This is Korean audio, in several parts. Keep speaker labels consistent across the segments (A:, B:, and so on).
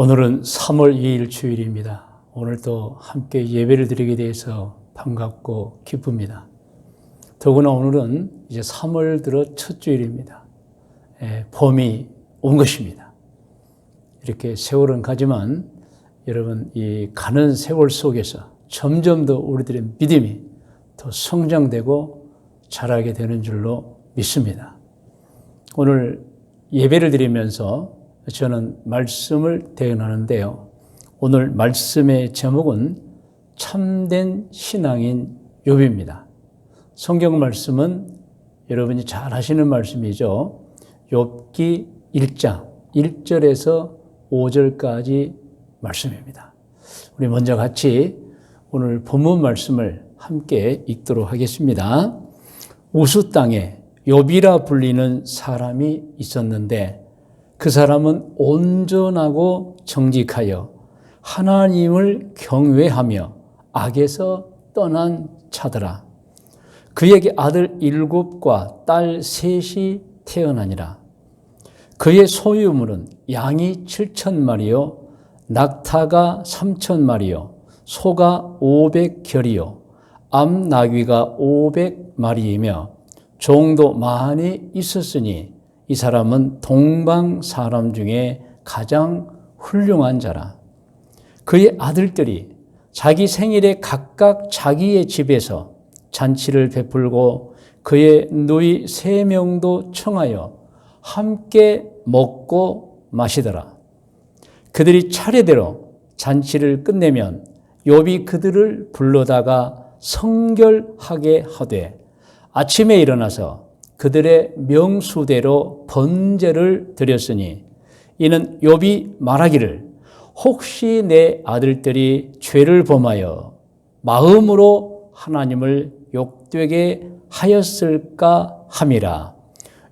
A: 오늘은 3월 2일 주일입니다. 오늘도 함께 예배를 드리게 돼서 반갑고 기쁩니다. 더구나 오늘은 이제 3월 들어 첫 주일입니다. 예, 봄이 온 것입니다. 이렇게 세월은 가지만 여러분 이 가는 세월 속에서 점점 더 우리들의 믿음이 더 성장되고 자라게 되는 줄로 믿습니다. 오늘 예배를 드리면서 저는 말씀을 대응하는데요. 오늘 말씀의 제목은 참된 신앙인 욥입니다. 성경 말씀은 여러분이 잘 아시는 말씀이죠. 욥기 1장 1절에서 5절까지 말씀입니다. 우리 먼저 같이 오늘 본문 말씀을 함께 읽도록 하겠습니다. 우수 땅에 욥이라 불리는 사람이 있었는데 그 사람은 온전하고 정직하여 하나님을 경외하며 악에서 떠난 차더라. 그에게 아들 일곱과 딸 셋이 태어나니라. 그의 소유물은 양이 칠천 마리요, 낙타가 삼천 마리요, 소가 오백 결이요, 암나귀가 오백 마리이며 종도 많이 있었으니 이 사람은 동방 사람 중에 가장 훌륭한 자라. 그의 아들들이 자기 생일에 각각 자기의 집에서 잔치를 베풀고 그의 누이 세 명도 청하여 함께 먹고 마시더라. 그들이 차례대로 잔치를 끝내면 욥이 그들을 불러다가 성결하게 하되 아침에 일어나서 그들의 명수대로 번제를 드렸으니 이는 욥이 말하기를 혹시 내 아들들이 죄를 범하여 마음으로 하나님을 욕되게 하였을까 함이라.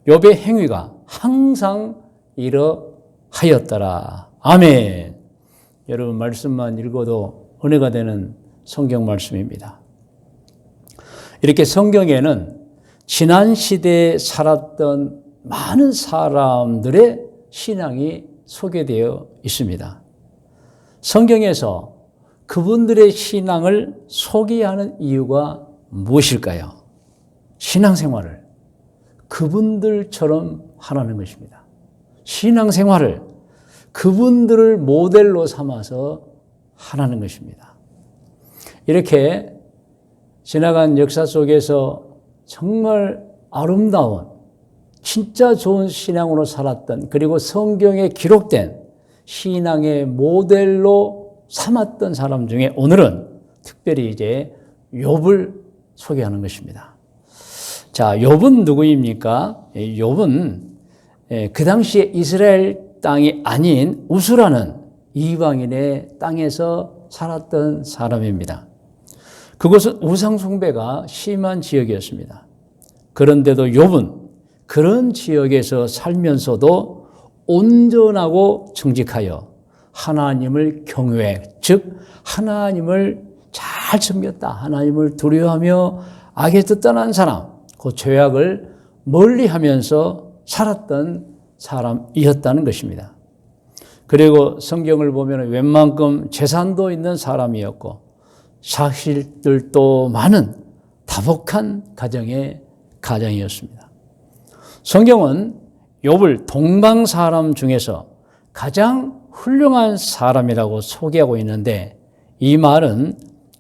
A: 욥의 행위가 항상 이러하였더라. 아멘. 여러분 말씀만 읽어도 은혜가 되는 성경 말씀입니다. 이렇게 성경에는 지난 시대에 살았던 많은 사람들의 신앙이 소개되어 있습니다. 성경에서 그분들의 신앙을 소개하는 이유가 무엇일까요? 신앙생활을 그분들처럼 하라는 것입니다. 신앙생활을 그분들을 모델로 삼아서 하라는 것입니다. 이렇게 지나간 역사 속에서 정말 아름다운 진짜 좋은 신앙으로 살았던 그리고 성경에 기록된 신앙의 모델로 삼았던 사람 중에 오늘은 특별히 이제 욥을 소개하는 것입니다. 자, 욥은 누구입니까? 욥은 그 당시에 이스라엘 땅이 아닌 우수라는 이방인의 땅에서 살았던 사람입니다. 그곳은 우상숭배가 심한 지역이었습니다. 그런데도 욥은 그런 지역에서 살면서도 온전하고 정직하여 하나님을 경외, 즉 하나님을 잘 섬겼다. 하나님을 두려워하며 악에서 떠난 사람, 그 죄악을 멀리하면서 살았던 사람이었다는 것입니다. 그리고 성경을 보면 웬만큼 재산도 있는 사람이었고 자식들도 많은 다복한 가정의 가정이었습니다. 성경은 욥을 동방 사람 중에서 가장 훌륭한 사람이라고 소개하고 있는데 이 말은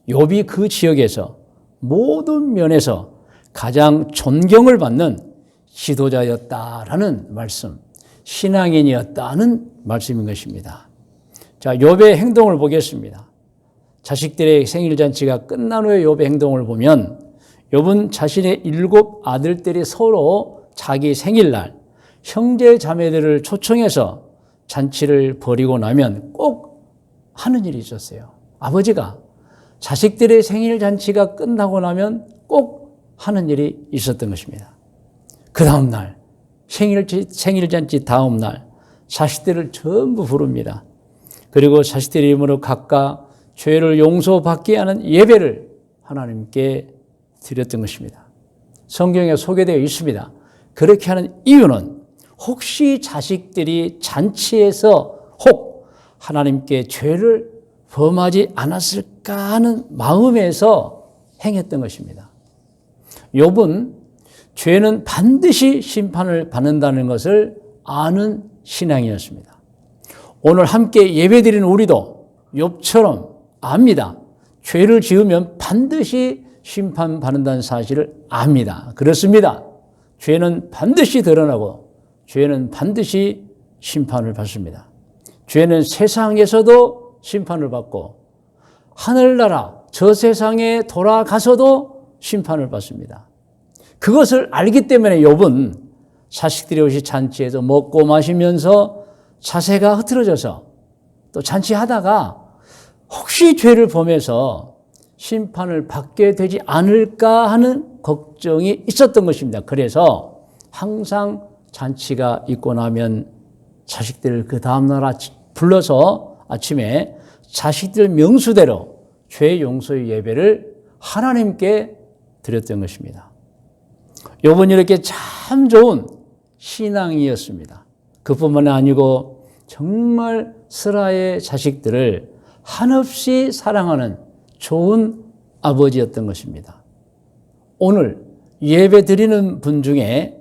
A: 욥이 그 지역에서 모든 면에서 가장 존경을 받는 지도자였다라는 말씀, 신앙인이었다는 말씀인 것입니다. 자, 욥의 행동을 보겠습니다. 자식들의 생일 잔치가 끝난 후에 욥의 행동을 보면 욥은 자신의 일곱 아들들이 서로 자기 생일날 형제 자매들을 초청해서 잔치를 벌이고 나면 꼭 하는 일이 있었어요. 아버지가 자식들의 생일 잔치가 끝나고 나면 꼭 하는 일이 있었던 것입니다. 그 다음 날 생일 생일 잔치 다음 날 자식들을 전부 부릅니다. 그리고 자식들 이름으로 각각 죄를 용서받게 하는 예배를 하나님께 드렸던 것입니다. 성경에 소개되어 있습니다. 그렇게 하는 이유는 혹시 자식들이 잔치에서 혹 하나님께 죄를 범하지 않았을까 하는 마음에서 행했던 것입니다. 욥은 죄는 반드시 심판을 받는다는 것을 아는 신앙이었습니다. 오늘 함께 예배드리는 우리도 욥처럼 압니다. 죄를 지으면 반드시 심판받는다는 사실을 압니다. 그렇습니다. 죄는 반드시 드러나고 죄는 반드시 심판을 받습니다. 죄는 세상에서도 심판을 받고 하늘나라 저 세상에 돌아가서도 심판을 받습니다. 그것을 알기 때문에 욥은 자식들이 오시 잔치에서 먹고 마시면서 자세가 흐트러져서 또 잔치하다가 혹시 죄를 범해서 심판을 받게 되지 않을까 하는 걱정이 있었던 것입니다. 그래서 항상 잔치가 있고 나면 자식들을 그 다음날 불러서 아침에 자식들 명수대로 죄 용서의 예배를 하나님께 드렸던 것입니다. 요번 이렇게 참 좋은 신앙이었습니다. 그뿐만 아니고 정말 스라의 자식들을 한없이 사랑하는 좋은 아버지였던 것입니다. 오늘 예배 드리는 분 중에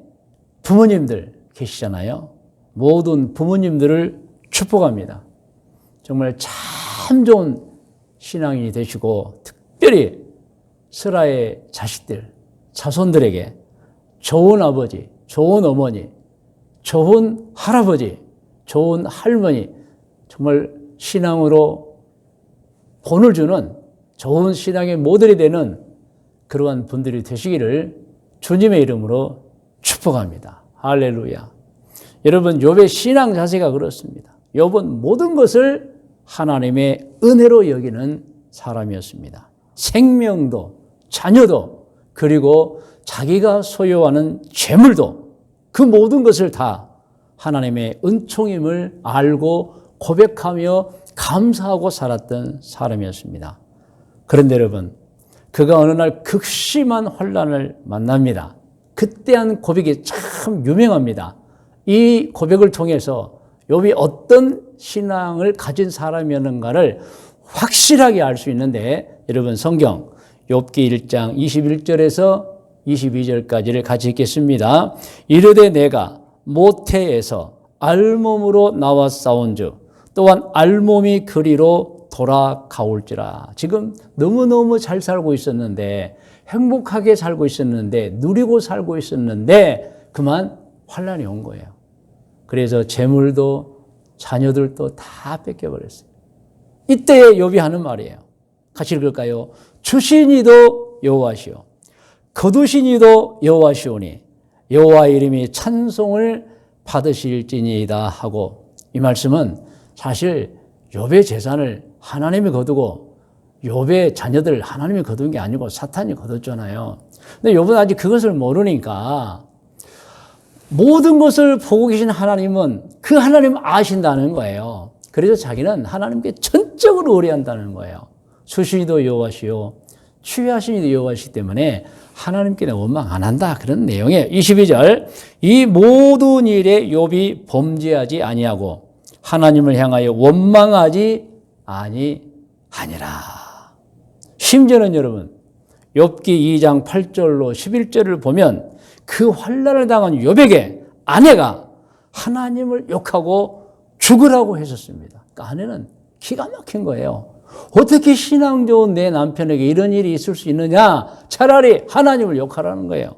A: 부모님들 계시잖아요. 모든 부모님들을 축복합니다. 정말 참 좋은 신앙이 되시고 특별히 스라의 자식들, 자손들에게 좋은 아버지, 좋은 어머니, 좋은 할아버지, 좋은 할머니, 정말 신앙으로 본을 주는 좋은 신앙의 모델이 되는 그러한 분들이 되시기를 주님의 이름으로 축복합니다. 할렐루야. 여러분, 욥의 신앙 자세가 그렇습니다. 욥은 모든 것을 하나님의 은혜로 여기는 사람이었습니다. 생명도, 자녀도, 그리고 자기가 소유하는 재물도 그 모든 것을 다 하나님의 은총임을 알고 고백하며 감사하고 살았던 사람이었습니다. 그런데 여러분, 그가 어느 날 극심한 환란을 만납니다. 그때 한 고백이 참 유명합니다. 이 고백을 통해서 욥이 어떤 신앙을 가진 사람이었는가를 확실하게 알 수 있는데 여러분 성경 욥기 1장 21절에서 22절까지를 같이 읽겠습니다. 이르되 내가 모태에서 알몸으로 나와 싸운즉 또한 알몸이 그리로 돌아가올지라. 지금 너무너무 잘 살고 있었는데 행복하게 살고 있었는데 누리고 살고 있었는데 그만 환란이 온 거예요. 그래서 재물도 자녀들도 다 뺏겨버렸어요. 이때에 욥이 하는 말이에요. 같이 읽을까요? 주신이도 여호와시오. 거두신이도 여호와시오니 여호와 이름이 찬송을 받으실지니이다 하고 이 말씀은 사실 욥의 재산을 하나님이 거두고 욥의 자녀들 하나님이 거둔 게 아니고 사탄이 거뒀잖아요. 근데 욥은 아직 그것을 모르니까 모든 것을 보고 계신 하나님은 그 하나님 아신다는 거예요. 그래서 자기는 하나님께 전적으로 의뢰한다는 거예요. 수신이도 여호와시요 취하신이도 여호와시기 때문에 하나님께 원망 안 한다 그런 내용이에요. 22절 이 모든 일에 욥이 범죄하지 아니하고 하나님을 향하여 원망하지 아니하니라. 심지어는 여러분 욥기 2장 8절로 11절을 보면 그 환란을 당한 욥에게 아내가 하나님을 욕하고 죽으라고 했었습니다. 그러니까 아내는 기가 막힌 거예요. 어떻게 신앙 좋은 내 남편에게 이런 일이 있을 수 있느냐? 차라리 하나님을 욕하라는 거예요.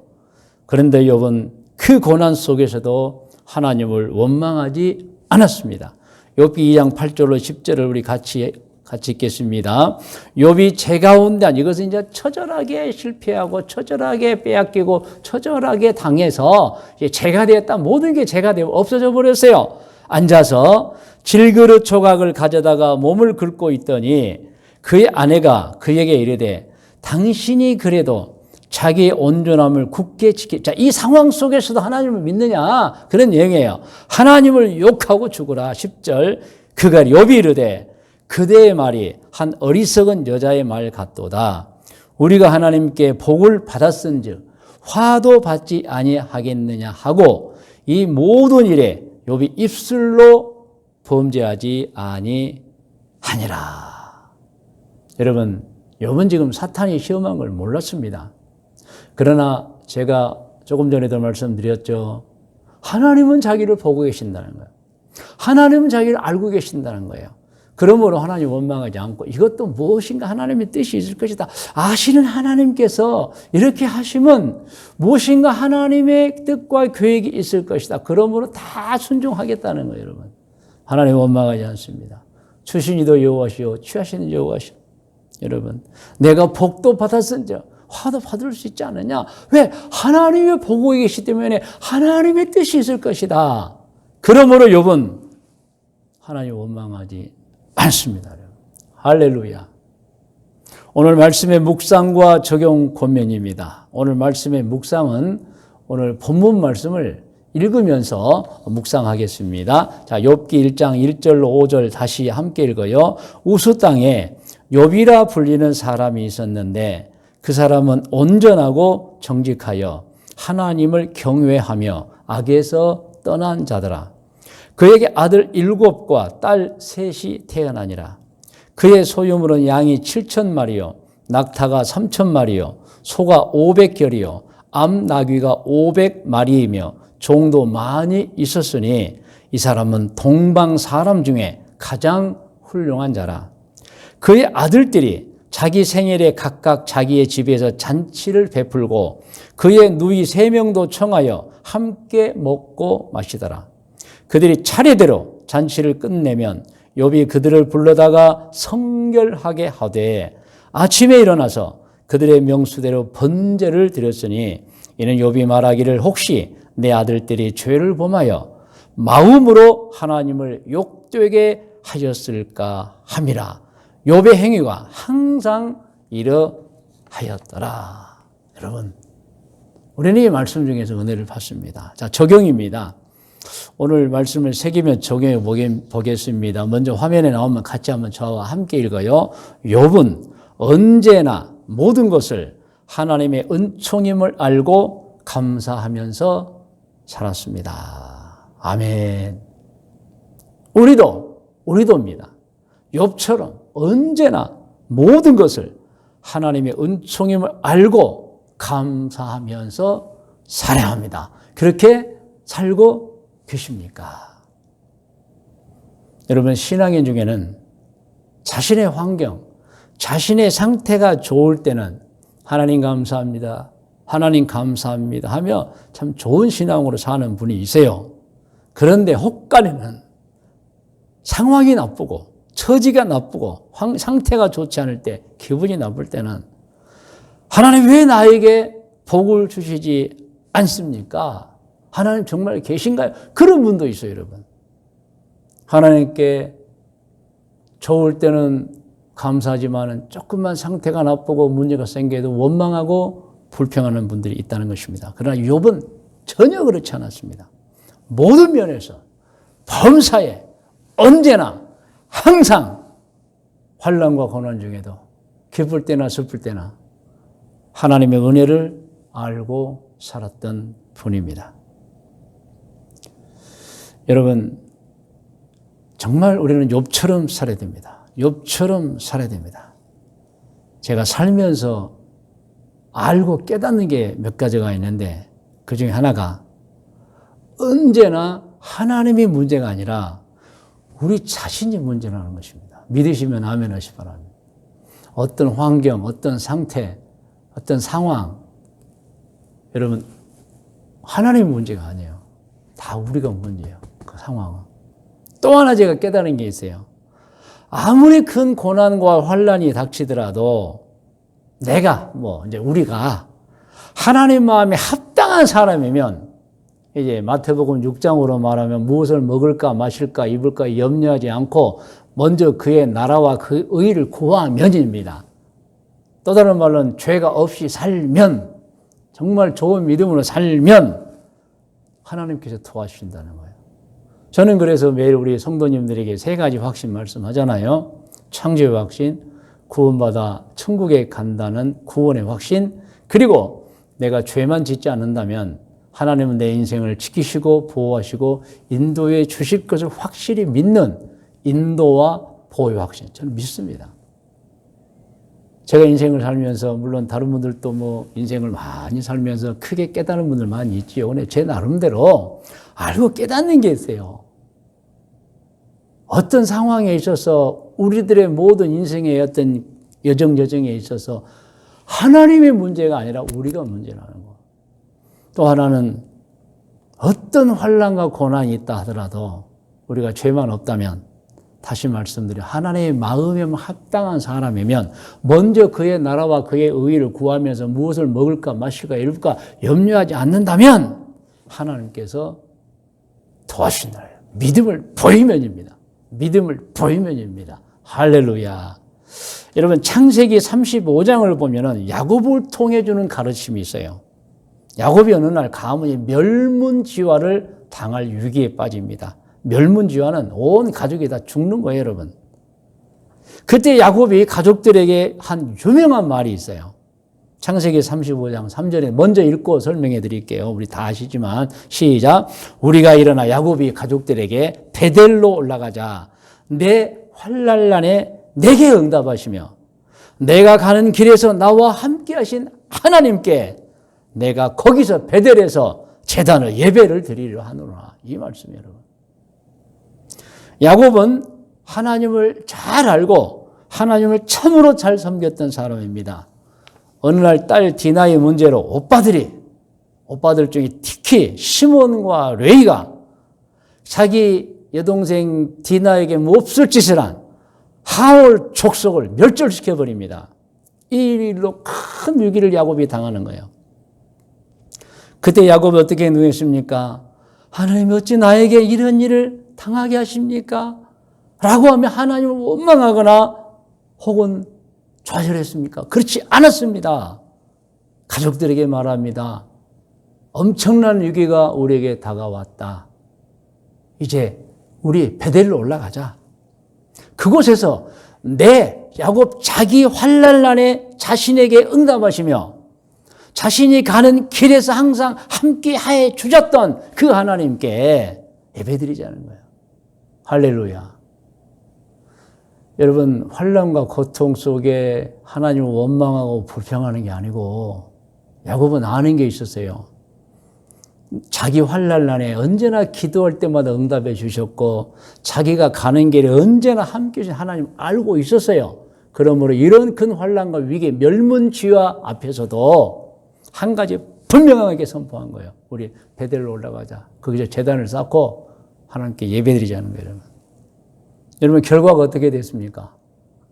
A: 그런데 욥은 그 고난 속에서도 하나님을 원망하지 않았습니다. 욥기 2장 8절로 10절을 우리 같이 같이 읽겠습니다. 욥이 제 가운데 안 이것은 이제 처절하게 실패하고 처절하게 빼앗기고 처절하게 당해서 제가 되었다 모든 게 제가 되어 없어져 버렸어요. 앉아서 질그릇 조각을 가져다가 몸을 긁고 있더니 그의 아내가 그에게 이르되 당신이 그래도 자기의 온전함을 굳게 지키. 자, 이 상황 속에서도 하나님을 믿느냐? 그런 얘기예요. 하나님을 욕하고 죽으라. 10절. 그가 욥이 이르되 그대의 말이 한 어리석은 여자의 말 같도다. 우리가 하나님께 복을 받았은즉 화도 받지 아니하겠느냐 하고 이 모든 일에 욥이 입술로 범죄하지 아니하니라. 여러분, 욥은 지금 사탄이 시험한 걸 몰랐습니다. 그러나 제가 조금 전에도 말씀드렸죠. 하나님은 자기를 보고 계신다는 거예요. 하나님은 자기를 알고 계신다는 거예요. 그러므로 하나님 원망하지 않고 이것도 무엇인가 하나님의 뜻이 있을 것이다. 아시는 하나님께서 이렇게 하시면 무엇인가 하나님의 뜻과 계획이 있을 것이다. 그러므로 다 순종하겠다는 거예요, 여러분. 하나님 원망하지 않습니다. 추신이도 여호와시오, 취하시는 여호와시오. 여러분, 내가 복도 받았은지 화도 받을 수 있지 않느냐? 왜? 하나님의 보고 계시기 때문에 하나님의 뜻이 있을 것이다. 그러므로 욥은 하나님 원망하지 않습니다. 할렐루야. 오늘 말씀의 묵상과 적용 권면입니다. 오늘 말씀의 묵상은 오늘 본문 말씀을 읽으면서 묵상하겠습니다. 자, 욥기 1장 1절로 5절 다시 함께 읽어요. 우수 땅에 욥이라 불리는 사람이 있었는데 그 사람은 온전하고 정직하여 하나님을 경외하며 악에서 떠난 자더라. 그에게 아들 일곱과 딸 셋이 태어나니라. 그의 소유물은 양이 칠천 마리요, 낙타가 삼천 마리요, 소가 오백 결이요, 암나귀가 오백 마리이며 종도 많이 있었으니 이 사람은 동방 사람 중에 가장 훌륭한 자라. 그의 아들들이 자기 생일에 각각 자기의 집에서 잔치를 베풀고 그의 누이 세 명도 청하여 함께 먹고 마시더라. 그들이 차례대로 잔치를 끝내면 욥이 그들을 불러다가 성결하게 하되 아침에 일어나서 그들의 명수대로 번제를 드렸으니 이는 욥이 말하기를 혹시 내 아들들이 죄를 범하여 마음으로 하나님을 욕되게 하였을까 함이라. 욥의 행위가 항상 이러하였더라. 여러분, 우리는 이 말씀 중에서 은혜를 받습니다. 자, 적용입니다. 오늘 말씀을 새기며 적용해 보겠습니다. 먼저 화면에 나오면 같이 한번 저와 함께 읽어요. 욥은 언제나 모든 것을 하나님의 은총임을 알고 감사하면서 살았습니다. 아멘. 우리도 우리도입니다. 욥처럼 언제나 모든 것을 하나님의 은총임을 알고 감사하면서 살아야 합니다. 그렇게 살고 계십니까? 여러분, 신앙인 중에는 자신의 환경, 자신의 상태가 좋을 때는 하나님 감사합니다. 하나님 감사합니다. 하며 참 좋은 신앙으로 사는 분이 있어요. 그런데 혹간에는 상황이 나쁘고 처지가 나쁘고 상태가 좋지 않을 때 기분이 나쁠 때는 하나님 왜 나에게 복을 주시지 않습니까? 하나님 정말 계신가요? 그런 분도 있어요, 여러분. 하나님께 좋을 때는 감사하지만 조금만 상태가 나쁘고 문제가 생겨도 원망하고 불평하는 분들이 있다는 것입니다. 그러나 욥은 전혀 그렇지 않았습니다. 모든 면에서 범사에 언제나 항상 환란과 고난 중에도 기쁠 때나 슬플 때나 하나님의 은혜를 알고 살았던 분입니다. 여러분 정말 우리는 욥처럼 살아야 됩니다. 욥처럼 살아야 됩니다. 제가 살면서 알고 깨닫는 게 몇 가지가 있는데 그 중에 하나가 언제나 하나님이 문제가 아니라 우리 자신이 문제라는 것입니다. 믿으시면 아멘 하시 바랍니다. 어떤 환경, 어떤 상태, 어떤 상황, 여러분, 하나님 문제가 아니에요. 다 우리가 문제예요. 그 상황은. 또 하나 제가 깨달은 게 있어요. 아무리 큰 고난과 환란이 닥치더라도 내가 뭐 이제 우리가 하나님 마음에 합당한 사람이면 이제 마태복음 6장으로 말하면 무엇을 먹을까 마실까 입을까 염려하지 않고 먼저 그의 나라와 그 의를 구하면입니다. 또 다른 말로는 죄가 없이 살면 정말 좋은 믿음으로 살면 하나님께서 도와주신다는 거예요. 저는 그래서 매일 우리 성도님들에게 세 가지 확신 말씀하잖아요. 창조의 확신, 구원받아 천국에 간다는 구원의 확신, 그리고 내가 죄만 짓지 않는다면 하나님은 내 인생을 지키시고 보호하시고 인도해 주실 것을 확실히 믿는 인도와 보호의 확신. 저는 믿습니다. 제가 인생을 살면서 물론 다른 분들도 뭐 인생을 많이 살면서 크게 깨달은 분들 많이 있지요. 근데 제 나름대로 알고 깨닫는 게 있어요. 어떤 상황에 있어서 우리들의 모든 인생의 어떤 여정 여정에 있어서 하나님의 문제가 아니라 우리가 문제라는 거. 또 하나는 어떤 환란과 고난이 있다 하더라도 우리가 죄만 없다면 다시 말씀드려 하나님의 마음에 합당한 사람이면 먼저 그의 나라와 그의 의를 구하면서 무엇을 먹을까 마실까 입을까 염려하지 않는다면 하나님께서 도와주신다. 믿음을 보이면입니다. 믿음을 보이면입니다. 할렐루야. 여러분 창세기 35장을 보면은 야곱을 통해 주는 가르침이 있어요. 야곱이 어느 날 가문이 멸문지화를 당할 위기에 빠집니다. 멸문지화는 온 가족이 다 죽는 거예요, 여러분. 그때 야곱이 가족들에게 한 유명한 말이 있어요. 창세기 35장 3절에 먼저 읽고 설명해 드릴게요. 우리 다 아시지만 시작. 우리가 일어나 야곱이 가족들에게 베델로 올라가자. 내 환란란에 내게 응답하시며 내가 가는 길에서 나와 함께 하신 하나님께 내가 거기서 베델에서 재단을 예배를 드리려 하노라. 이 말씀이에요, 여러분. 야곱은 하나님을 잘 알고 하나님을 참으로 잘 섬겼던 사람입니다. 어느 날 딸 디나의 문제로 오빠들이 오빠들 중에 특히 시몬과 레이가 자기 여동생 디나에게 몹쓸 짓을 한 하올 족속을 멸절시켜 버립니다. 이 일로 큰 위기를 야곱이 당하는 거예요. 그때 야곱이 어떻게 누했습니까? 하나님 어찌 나에게 이런 일을 당하게 하십니까? 라고 하면 하나님을 원망하거나 혹은 좌절했습니까? 그렇지 않았습니다. 가족들에게 말합니다. 엄청난 위기가 우리에게 다가왔다. 이제 우리 베델로 올라가자. 그곳에서 내 야곱 자기 환란난에 자신에게 응답하시며 자신이 가는 길에서 항상 함께 하해 주셨던 그 하나님께 예배드리자는 거예요. 할렐루야. 여러분 환란과 고통 속에 하나님을 원망하고 불평하는 게 아니고 야곱은 아는 게 있었어요. 자기 환란난에 언제나 기도할 때마다 응답해 주셨고 자기가 가는 길에 언제나 함께 해주신 하나님 알고 있었어요. 그러므로 이런 큰 환란과 위기 멸문지화 앞에서도 한 가지 분명하게 선포한 거예요. 우리 베델로 올라가자. 거기서 재단을 쌓고 하나님께 예배드리자는 거예요. 여러분. 여러분 결과가 어떻게 됐습니까?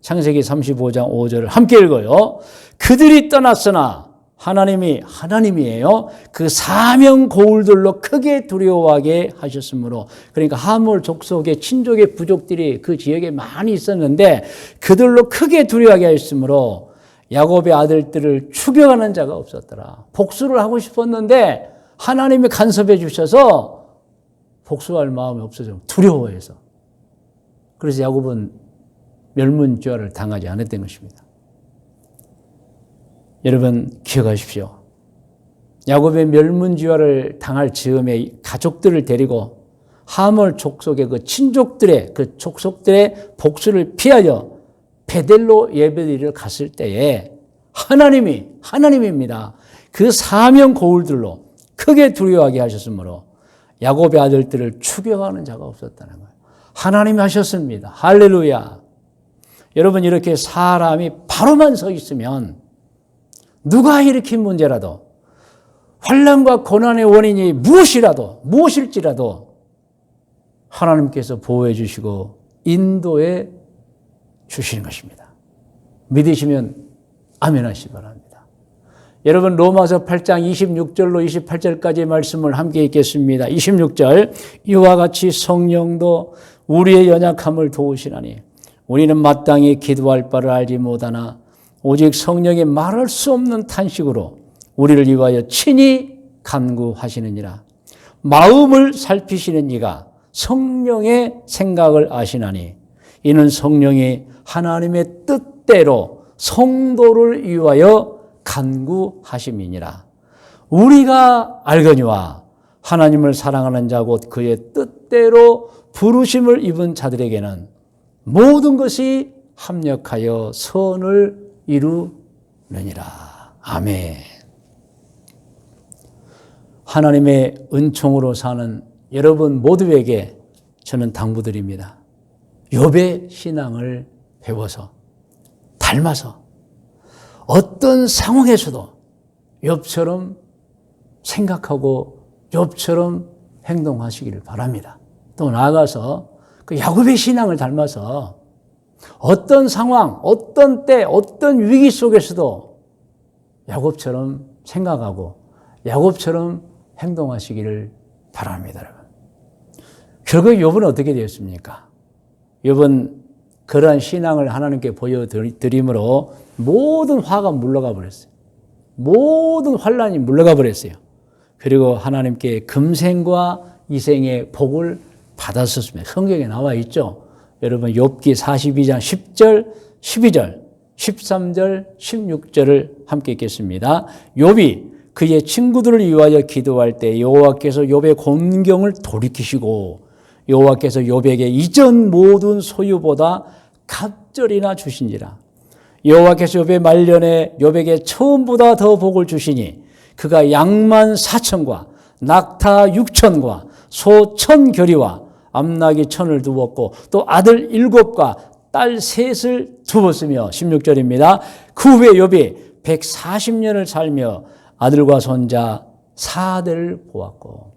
A: 창세기 35장 5절을 함께 읽어요. 그들이 떠났으나 하나님이 하나님이에요. 그 사명 고울들로 크게 두려워하게 하셨으므로 그러니까 하몰 족속의 친족의 부족들이 그 지역에 많이 있었는데 그들로 크게 두려워하게 하셨으므로 야곱의 아들들을 추격하는 자가 없었더라. 복수를 하고 싶었는데 하나님이 간섭해 주셔서 복수할 마음이 없어져 두려워해서 그래서 야곱은 멸문죄를 당하지 않았던 것입니다. 여러분 기억하십시오. 야곱의 멸문지화를 당할 즈음에 가족들을 데리고 하몰 족속의 그 친족들의 그 족속들의 복수를 피하여 베델로 예배드리러 갔을 때에 하나님이 하나님입니다. 그 사명 고울들로 크게 두려워하게 하셨으므로 야곱의 아들들을 추격하는 자가 없었다는 거예요. 하나님이 하셨습니다. 할렐루야. 여러분 이렇게 사람이 바로만 서 있으면 누가 일으킨 문제라도 환란과 고난의 원인이 무엇이라도 무엇일지라도 하나님께서 보호해 주시고 인도해 주시는 것입니다. 믿으시면 아멘 하시기 바랍니다. 여러분 로마서 8장 26절로 28절까지의 말씀을 함께 읽겠습니다. 26절 이와 같이 성령도 우리의 연약함을 도우시나니 우리는 마땅히 기도할 바를 알지 못하나 오직 성령의 말할 수 없는 탄식으로 우리를 위하여 친히 간구하시느니라. 마음을 살피시는 이가 성령의 생각을 아시나니 이는 성령이 하나님의 뜻대로 성도를 위하여 간구하심이니라. 우리가 알거니와 하나님을 사랑하는 자 곧 그의 뜻대로 부르심을 입은 자들에게는 모든 것이 합력하여 선을 이루느니라. 아멘. 하나님의 은총으로 사는 여러분 모두에게 저는 당부드립니다. 욥의 신앙을 배워서 닮아서 어떤 상황에서도 욥처럼 생각하고 욥처럼 행동하시기를 바랍니다. 또 나아가서 그 야곱의 신앙을 닮아서 어떤 상황, 어떤 때, 어떤 위기 속에서도 야곱처럼 생각하고 야곱처럼 행동하시기를 바랍니다, 여러분. 결국 욥은 어떻게 되었습니까? 욥은 그러한 신앙을 하나님께 보여드림으로 모든 화가 물러가 버렸어요. 모든 환란이 물러가 버렸어요. 그리고 하나님께 금생과 이생의 복을 받았었습니다. 성경에 나와 있죠. 여러분 욥기 42장 10절, 12절, 13절, 16절을 함께 읽겠습니다. 욥이 그의 친구들을 위하여 기도할 때 여호와께서 욥의 곤경을 돌이키시고 여호와께서 욥에게 이전 모든 소유보다 갑절이나 주신지라. 여호와께서 욥의 말년에 욥에게 처음보다 더 복을 주시니 그가 양만 사천과 낙타 육천과 소 천 결이와 암나기 천을 두었고 또 아들 일곱과 딸 셋을 두었으며 16절입니다. 그 후에 욥이 140년을 살며 아들과 손자 사대를 보았고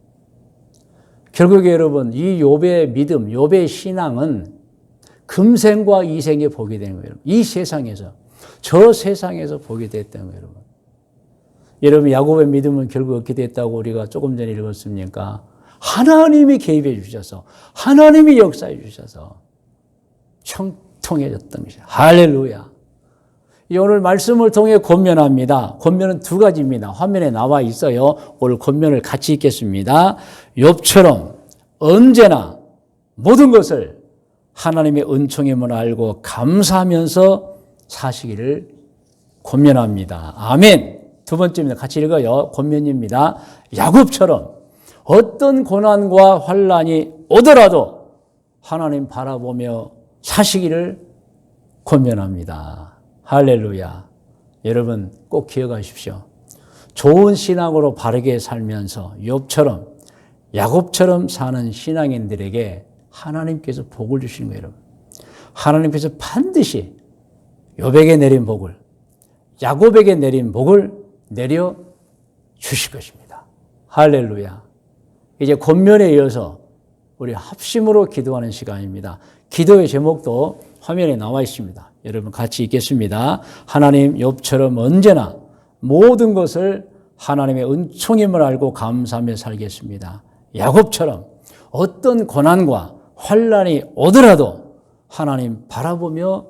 A: 결국에 여러분 이 욥의 믿음, 욥의 신앙은 금생과 이생에 보게 되는 거예요. 이 세상에서 저 세상에서 보게 됐다는 거예요, 여러분. 여러분 야곱의 믿음은 결국 어떻게 됐다고 우리가 조금 전에 읽었습니까? 하나님이 개입해 주셔서 하나님이 역사해 주셔서 형통해졌던 것이죠. 할렐루야. 오늘 말씀을 통해 권면합니다. 권면은 두 가지입니다. 화면에 나와 있어요. 오늘 권면을 같이 읽겠습니다. 욥처럼 언제나 모든 것을 하나님의 은총임을 알고 감사하면서 사시기를 권면합니다. 아멘. 두 번째입니다. 같이 읽어요. 권면입니다. 야곱처럼 어떤 고난과 환란이 오더라도 하나님 바라보며 사시기를 권면합니다. 할렐루야. 여러분 꼭 기억하십시오. 좋은 신앙으로 바르게 살면서 욥처럼 야곱처럼 사는 신앙인들에게 하나님께서 복을 주시는 거예요, 여러분. 하나님께서 반드시 욥에게 내린 복을 야곱에게 내린 복을 내려 주실 것입니다. 할렐루야. 이제 권면에 이어서 우리 합심으로 기도하는 시간입니다. 기도의 제목도 화면에 나와 있습니다. 여러분 같이 읽겠습니다. 하나님 욥처럼 언제나 모든 것을 하나님의 은총임을 알고 감사하며 살겠습니다. 야곱처럼 어떤 고난과 환란이 오더라도 하나님 바라보며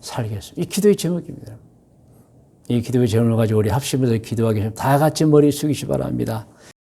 A: 살겠습니다. 이 기도의 제목입니다. 이 기도의 제목을 가지고 우리 합심해서 기도하기 다 같이 머리 숙이시 바랍니다.